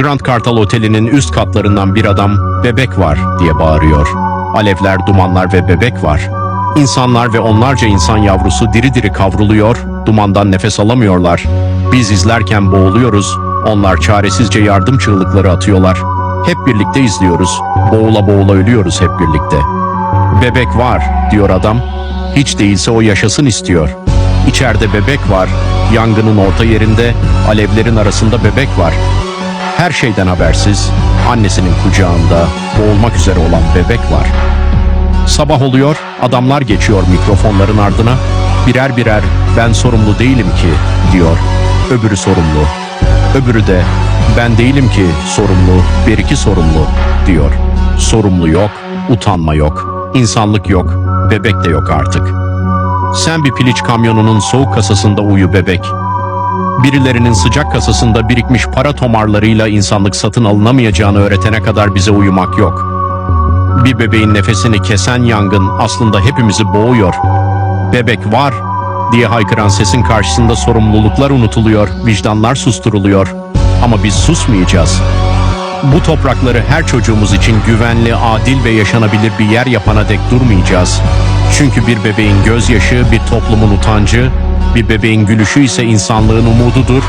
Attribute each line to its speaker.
Speaker 1: Grand Kartal Oteli'nin üst katlarından bir adam bebek var diye bağırıyor. Alevler, dumanlar ve bebek var. İnsanlar ve onlarca insan yavrusu diri diri kavruluyor, dumandan nefes alamıyorlar. Biz izlerken boğuluyoruz, onlar çaresizce yardım çığlıkları atıyorlar. Hep birlikte izliyoruz, boğula boğula ölüyoruz hep birlikte. Bebek var, diyor adam. Hiç değilse o yaşasın istiyor. İçeride bebek var, yangının orta yerinde, alevlerin arasında bebek var. Her şeyden habersiz, annesinin kucağında boğulmak üzere olan bebek var. Sabah oluyor, adamlar geçiyor mikrofonların ardına. Birer birer ben sorumlu değilim ki diyor. Öbürü sorumlu. Öbürü de ben değilim ki sorumlu, bir iki sorumlu diyor. Sorumlu yok, utanma yok, insanlık yok, bebek de yok artık. Sen bir piliç kamyonunun soğuk kasasında uyu bebek. Birilerinin sıcak kasasında birikmiş para tomarlarıyla insanlık satın alınamayacağını öğretene kadar bize uyumak yok. Bir bebeğin nefesini kesen yangın aslında hepimizi boğuyor. Bebek var diye haykıran sesin karşısında sorumluluklar unutuluyor, vicdanlar susturuluyor. Ama biz susmayacağız. Bu toprakları her çocuğumuz için güvenli, adil ve yaşanabilir bir yer yapana dek durmayacağız. Çünkü bir bebeğin gözyaşı bir toplumun utancı, bir bebeğin gülüşü ise insanlığın umududur